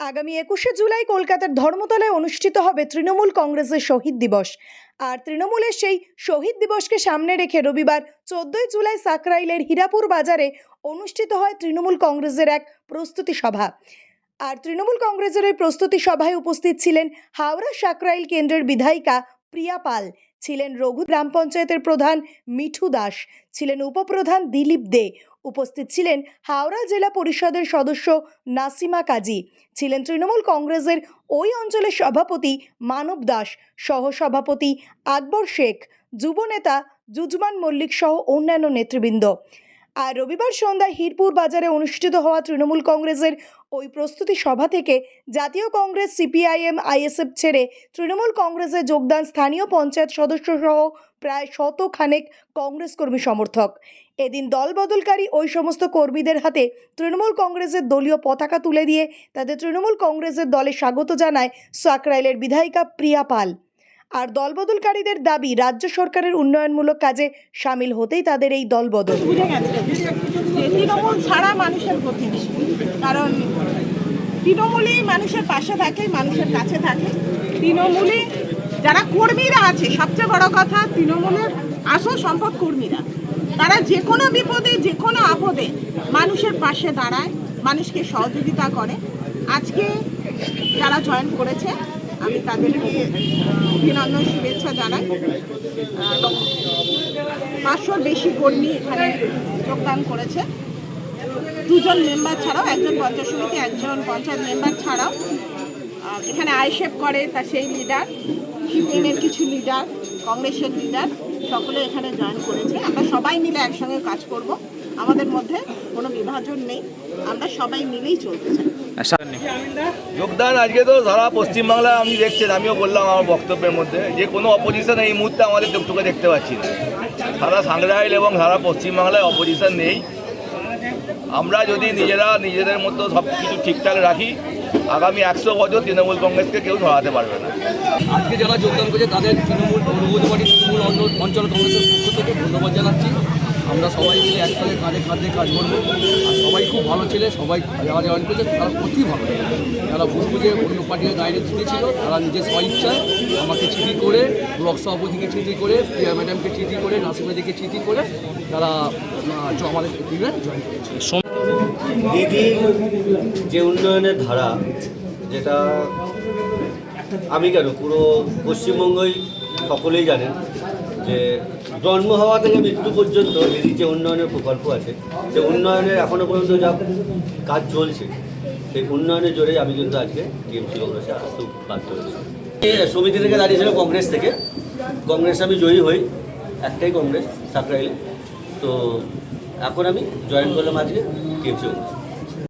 আগামী একুশে জুলাই কলকাতার ধর্মতলায় অনুষ্ঠিত হবে তৃণমূল কংগ্রেসের শহীদ দিবস। আর তৃণমূলের সেই শহীদ দিবসকে সামনে রেখে রবিবার চোদ্দই জুলাই সাকরাইলের হীরাপুর বাজারে অনুষ্ঠিত হয় তৃণমূল কংগ্রেসের এক প্রস্তুতি সভা। আর তৃণমূল কংগ্রেসের এই প্রস্তুতি সভায় উপস্থিত ছিলেন হাওড়া সাকরাইল কেন্দ্রের বিধায়িকা প্রিয়া পাল, ছিলেন রঘু গ্রাম পঞ্চায়েতের প্রধান মিঠু দাস, ছিলেন উপপ্রধান দিলীপ দে উপস্থিত ছিলেন হাওড়া জেলা পরিষদের সদস্য নাসিমা কাজী। ছিলেন তৃণমূল কংগ্রেসের ওই অঞ্চলের সভাপতি মানব দাস, সহসভাপতি আকবর শেখ যুবনেতা জুজমান মল্লিক সহ অন্যান্য নেতৃবৃন্দ। আর রবিবার সন্ধ্যায় হিরপুর বাজারে অনুষ্ঠিত হওয়া তৃণমূল কংগ্রেসের ওই প্রস্তুতি সভা থেকে জাতীয় কংগ্রেস, সিপিআইএম, আইএসএফ ছেড়ে তৃণমূল কংগ্রেসে যোগদান স্থানীয় পঞ্চায়েত সদস্য সহ প্রায় শতখানেক কংগ্রেস কর্মী সমর্থক। এদিন দলবদলকারী ওই সমস্ত কর্মীদের হাতে তৃণমূল কংগ্রেসের দলীয় পতাকা তুলে দিয়ে তাদের তৃণমূল কংগ্রেসের দলে স্বাগত জানায় সাকরাইলের বিধায়িকা প্রিয়া পাল। আর দলবদলকারীদের দাবি, রাজ্য সরকারের উন্নয়নমূলক কাজে সামিল হতেই তাদের এই দলবদল। তৃণমূল ছাড়া মানুষের কারণ তৃণমূলই মানুষের পাশে থাকে, মানুষের কাছে থাকে। তৃণমূলই যারা কর্মীরা আছে, সবচেয়ে বড় কথা, তৃণমূলের আসল সম্পদ কর্মীরা। তারা যে কোনো বিপদে, যে কোনো আপদে মানুষের পাশে দাঁড়ায়, মানুষকে সহযোগিতা করে। আজকে যারা জয়েন করেছে, আমি তাদেরকে অভিনন্দন, শুভেচ্ছা জানাই। পাঁচশোর বেশি কর্মী এখানে যোগদান করেছে। দুজন মেম্বার ছাড়াও, একজন পঞ্চায়েত সমিতি, একজন পঞ্চায়েত মেম্বার ছাড়াও এখানে আইসেফ করে তা সেই লিডার সিপিএমের কিছু লিডার কংগ্রেসের লিডার সকলে এখানে জয়েন করেছে। আমরা সবাই মিলে একসঙ্গে কাজ করব। আমাদের মধ্যে কোনো বিভাজন নেই। আমরা সবাই মিলেই চলতে চাই। যোগদান আজকে তো সারা পশ্চিমবাংলা আপনি দেখছেন আমিও বললাম আমার বক্তব্যের মধ্যে যে কোনো অপোজিশন এই মুহূর্তে আমাদের চোখটুকে দেখতে পাচ্ছি না। সারা সাংগ্রাইল এবং সারা পশ্চিমবাংলায় অপোজিশন নেই। আমরা যদি নিজেরা নিজেদের মতো সব কিছু ঠিকঠাক রাখি, আগামী একশো বছর তৃণমূল কংগ্রেসকে কেউ ধরাতে পারবে না। আজকে যারা যোগদান করেছে, তাদের তৃণমূল তৃণমূল অঞ্চল- অঞ্চল কংগ্রেসের পক্ষ থেকে ধন্যবাদ জানাচ্ছি। আমরা সবাই মিলে একসাথে কাঁধে কাঁধে কাজ করব। আর সবাই খুব ভালো ছেলে, সবাই যারা জয়েন করেছে তারা অতি ভালো যারা বুঝে অন্য পার্টির গাইডে জিতেছিল, তারা নিজের স্বইচ্ছায় আমাকে চিঠি করে, ব্লক সভাপতিকে চিঠি করে প্রিয়া ম্যাডামকে চিঠি করে নাসিমাদিকে চিঠি করে, তারা আমাদের টিমে জয়েন করেছে। দিদির যে উন্নয়নের ধারা, যেটা আমি কেন, পুরো পশ্চিমবঙ্গই সকলেই জানেন যে জন্ম হওয়া থেকে মৃত্যু পর্যন্ত দিদির যে উন্নয়নের প্রকল্প আছে, সে উন্নয়নের এখনও পর্যন্ত যা কাজ চলছে, সেই উন্নয়নের জোরেই আমি কিন্তু আজকে টিএমসি কংগ্রেসে আসতে বাধ্য হয়েছি। এই সমিতি থেকে দাঁড়িয়েছিল কংগ্রেস থেকে। কংগ্রেস আমি জয়ী হই, একটাই কংগ্রেস, সাকরাইলে। তো এখন আমি জয়েন করলাম আজকে টিএমসি কংগ্রেস।